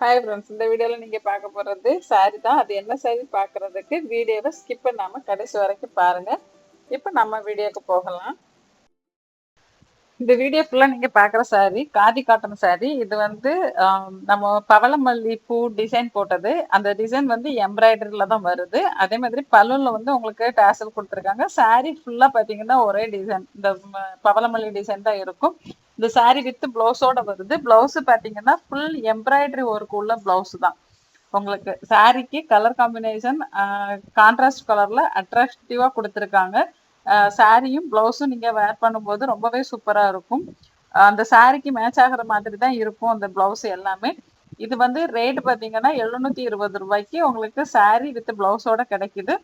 Hi friends இந்த வீடியோவில் நீங்கள் பார்க்க போகிறது சாரி தான். அது என்ன சாரி பார்க்குறதுக்கு வீடியோவை ஸ்கிப் பண்ணாமல் கடைசி வரைக்கும் பாருங்கள் இப்போ நம்ம வீடியோக்கு போகலாம். இந்த வீடியோ ஃபுல்லாக நீங்கள் பார்க்குற சாரி காதி காட்டன் சாரி இது வந்து நம்ம பவளமல்லி பூ டிசைன் போட்டது. அந்த டிசைன் வந்து எம்ப்ராய்டரியில் தான் வருது. அதே மாதிரி பல்லுல வந்து உங்களுக்கு டேசல் கொடுத்துருக்காங்க. சாரி ஃபுல்லாக பார்த்தீங்கன்னா ஒரே டிசைன் இந்த பவளமல்லி டிசைன் தான் இருக்கும். இந்த சாரி வித் பிளவுஸோட வருது. பிளவுஸ் பார்த்தீங்கன்னா ஃபுல் எம்ப்ராய்டரி ஒர்க் உள்ள பிளவுஸ் தான். உங்களுக்கு சாரிக்கு கலர் காம்பினேஷன் கான்ட்ராஸ்ட் கலர்ல அட்ராக்டிவா கொடுத்துருக்காங்க. சாரியும் பிளவுஸும் நீங்க வேர் பண்ணும்போது ரொம்பவே சூப்பரா இருக்கும். அந்த சாரிக்கு மேட்ச் ஆகிற மாதிரி தான் இருக்கும் அந்த பிளவுஸ் எல்லாமே. இது வந்து ரேட் பார்த்தீங்கன்னா எழுநூத்தி இருபது ரூபாய்க்கு உங்களுக்கு சாரி வித் பிளவுஸோட கிடைக்குது.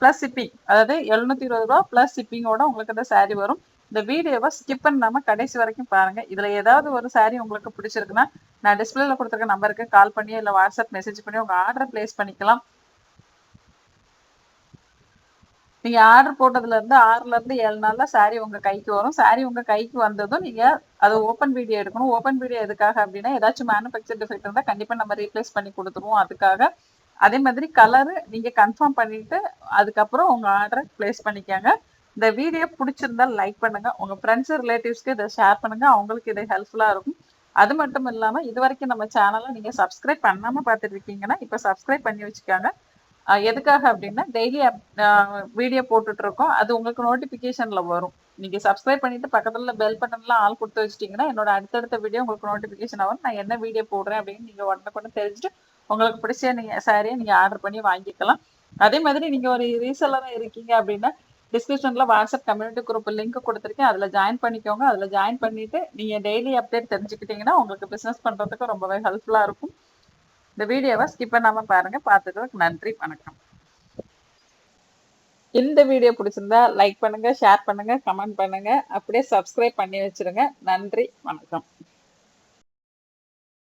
ப்ளஸ் சிப்பிங் அதாவது எழுநூத்தி இருபது ரூபா ப்ளஸ் ஷிப்பிங்கோட உங்களுக்கு அந்த சாரி வரும். இந்த வீடியோவை ஸ்கிப் பண்ணாம கடைசி வரைக்கும் பாருங்க. இதுல ஏதாவது ஒரு சாரீ உங்களுக்கு பிடிச்சிருக்குன்னா நான் டிஸ்பிளேல கொடுத்துருக்க நம்பருக்கு கால் பண்ணி இல்லை வாட்ஸ்அப் மெசேஜ் பண்ணி உங்க ஆர்டர் பிளேஸ் பண்ணிக்கலாம். நீங்க ஆர்டர் போட்டதுல இருந்து ஆறுல இருந்து ஏழு நாள்ல சாரி உங்க கைக்கு வரும். சாரி உங்க கைக்கு வந்ததும் நீங்க அது ஓப்பன் வீடியோ எடுக்கணும். ஓப்பன் வீடியோ எதுக்காக அப்படின்னா ஏதாச்சும் மேனுஃபேக்சர் டிஃபெக்ட் இருந்தா கண்டிப்பா நம்ம ரீப்ளேஸ் பண்ணி கொடுத்துருவோம் அதுக்காக. அதே மாதிரி கலரு நீங்க கன்ஃபார்ம் பண்ணிட்டு அதுக்கப்புறம் உங்க ஆர்டரை பிளேஸ் பண்ணிக்கோங்க. இந்த வீடியோ பிடிச்சிருந்தா லைக் பண்ணுங்க. உங்க ஃப்ரெண்ட்ஸ் ரிலேட்டிவ்ஸ்க்கு இதை ஷேர் பண்ணுங்க. அவங்களுக்கு இது ஹெல்ப்ஃபுல்லா இருக்கும். அது மட்டும் இல்லாம இது வரைக்கும் நம்ம சேனலை நீங்க சப்ஸ்கிரைப் பண்ணாம பார்த்துட்டு இருக்கீங்கன்னா இப்ப சப்ஸ்கிரைப் பண்ணி வச்சுக்காங்க. எதுக்காக அப்படின்னா டெய்லி வீடியோ போட்டுட்டு இருக்கோம். அது உங்களுக்கு நோட்டிபிகேஷன்ல வரும். நீங்க சப்ஸ்கிரைப் பண்ணிட்டு பக்கத்துல பெல் பட்டன்லாம் ஆள் கொடுத்து வச்சிட்டீங்கன்னா என்னோட அடுத்தடுத்த வீடியோ உங்களுக்கு நோட்டிபிகேஷன் வரும். நான் என்ன வீடியோ போடுறேன் அப்படின்னு நீங்க உடனே கூட தெரிஞ்சுட்டு உங்களுக்கு பிடிச்ச நீங்க சாரியை நீங்க ஆர்டர் பண்ணி வாங்கிக்கலாம். அதே மாதிரி நீங்க ஒரு ரீசெல்லரா இருக்கீங்க அப்படின்னா டிஸ்கிரிப்ஷன்ல வாட்ஸ்அப் கம்யூனிட்டி குரூப் லிங்க் கொடுத்துருக்கேன். அதுல ஜாயின் பண்ணிக்கோங்க. அதுல ஜாயின் பண்ணிட்டு நீங்க டெய்லி அப்டேட் தெரிஞ்சுக்கிட்டீங்கன்னா உங்களுக்கு பிசினஸ் பண்றதுக்கு ரொம்பவே ஹெல்ப்ஃபுல்லா இருக்கும். இந்த வீடியோவை ஸ்கிப் பண்ணாம பாருங்க. பார்த்ததுக்கு நன்றி. வணக்கம். இந்த வீடியோ பிடிச்சிருந்தா லைக் பண்ணுங்க ஷேர் பண்ணுங்க கமெண்ட் பண்ணுங்க. அப்படியே சப்ஸ்கிரைப் பண்ணி வச்சிருங்க. நன்றி. வணக்கம்.